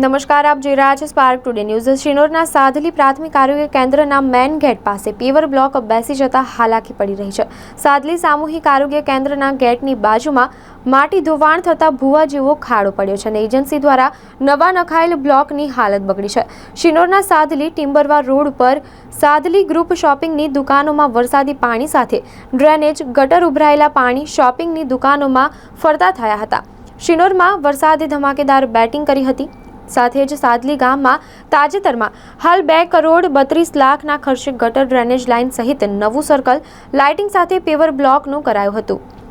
નમસ્કાર, આપ જોઈ રહ્યા છો સ્પાર્ક ટુડે ન્યૂઝ શિનોરના સાધલી પ્રાથમિક આરોગ્ય કેન્દ્રના મેન ગેટ પાસે પીવર બ્લોક બેસી જતા હાલાકી પડી રહી છે. સાધલી સામૂહિક આરોગ્ય કેન્દ્રના ગેટની બાજુમાં માટી ધોવાણ થતાં ભૂવા જેવો ખાડો પડ્યો છે અને એજન્સી દ્વારા નવા નખાયેલ બ્લોકની હાલત બગડી છે. શિનોરના સાધલી ટિમ્બરવા રોડ પર સાધલી ગ્રુપ શોપિંગની દુકાનોમાં વરસાદી પાણી સાથે ડ્રેનેજ ગટર ઉભરાયેલા પાણી શોપિંગની દુકાનોમાં ફરતા થયા હતા. શિનોરમાં વરસાદે ધમાકેદાર બેટિંગ કરી હતી. સાથે જ સાદલી ગામમાં તાજેતરમાં હાલ બે કરોડ બત્રીસ લાખના ખર્ચે ગટર ડ્રેનેજ લાઇન સહિત નવું સર્કલ લાઇટિંગ સાથે પેવર બ્લોકનું કરાયું હતું.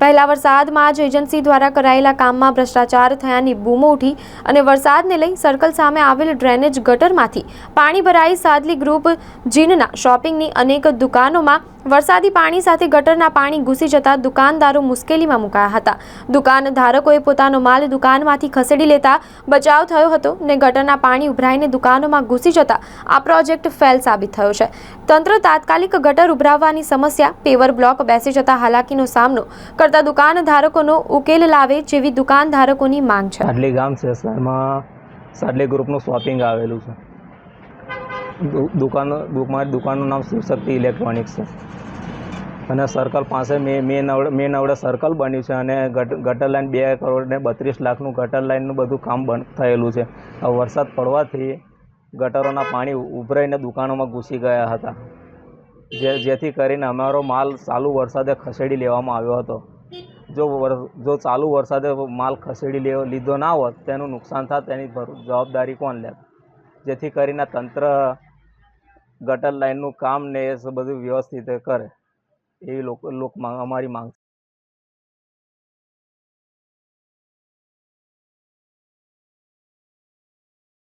પહેલા વરસાદમાં જ એજન્સી દ્વારા કરાયેલા કામમાં ભ્રષ્ટાચાર થયાની બૂમો ઉઠી અને વરસાદને લઈ સર્કલ સામે આવેલ ડ્રેનેજ ગટરમાંથી પાણી ભરાઈ સાદલી ગ્રુપ જીનના શોપિંગની અનેક દુકાનોમાં વરસાદી પાણી સાથે ગટરના પાણી ઘૂસી જતા દુકાનદારો મુશ્કેલીમાં મુકાયા હતા. દુકાનધારકોએ પોતાનો માલ દુકાનમાંથી ખસેડી લેતા બચાવ થયો હતો ને ગટરના પાણી ઉભરાઈને દુકાનોમાં ઘૂસી જતા આ પ્રોજેક્ટ ફેલ સાબિત થયો છે. તંત્ર તાત્કાલિક ગટર ઉભરાવવાની સમસ્યા પેવર બ્લોક બેસી જતા હાલાકીનો સામનો કરતા દુકાનધારકોનો ઉકેલ લાવે જેવી દુકાન ધારકોની માંગ છે. સાડલી ગામ છે સરમાં સાડલી ગ્રુપનું શોપિંગ આવેલું છે. દુકાન મારી દુકાનનું નામ શિવશક્તિ ઇલેક્ટ્રોનિક્સ છે. અને સર્કલ પાસે મેન મેન અવડે સર્કલ બન્યું છે અને ગટર લાઇન બે કરોડ ને બત્રીસ લાખનું ગટર લાઇનનું બધું કામ બંધ થયેલું છે. આ વરસાદ પડવાથી ગટરોના પાણી ઉભરાઈને દુકાનોમાં ઘૂસી ગયા હતા. જે, જેથી કરીને અમારો માલ ચાલુ વરસાદે ખસેડી લેવામાં આવ્યો હતો. જો જો ચાલુ વરસાદે માલ ખસેડી લે લીધો ના હોત, તેનું નુકસાન થાત, તેની જવાબદારી કોણ લે? જેથી કરીને તંત્ર ગટર લાઇનનું કામ ને એ બધું વ્યવસ્થિત કરે. એવી લોકો અમારી માંગ